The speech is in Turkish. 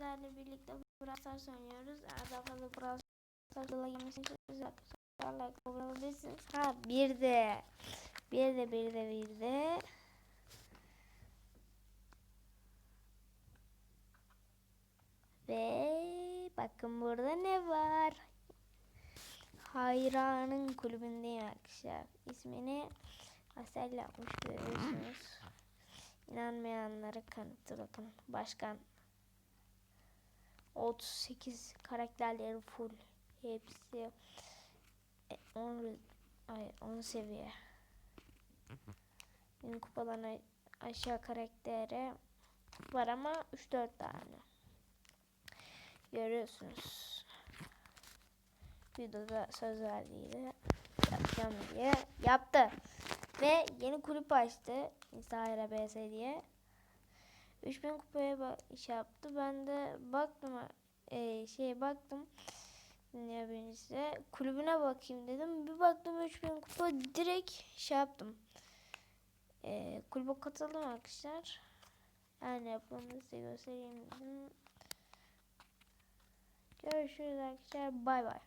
sizlerle birlikte Brawl Stars oynuyoruz. Eğer fazla Brawl Stars'la girmesini istiyorsanız like olabilirsiniz. Ha bir de bir de bir de bir de ve bakın burada ne var? Hayranın kulübündeyim arkadaşlar. İsmini Asel yapmış görüyorsunuz. İnanmayanlara kanıtı bakın. Başkan 38 karakterleri full. Hepsi 10 ay 10 seviye. Benim kupadan aşağı karaktere var ama 3-4 tane. Görüyorsunuz. Videoda söz verdiydi. Yapacağım diye. Yaptı. Ve yeni kulüp açtı. Nisahira BS diye. 3000 kupaya ba- şey yaptı. Ben de baktım e, şeye baktım. Dünya birincisi. Kulübüne bakayım dedim. Bir baktım 3000 kupa direkt şey yaptım. E, kulübe katıldım arkadaşlar. Yani yapımını size göstereyim dedim. Görüşürüz arkadaşlar. Bay bay.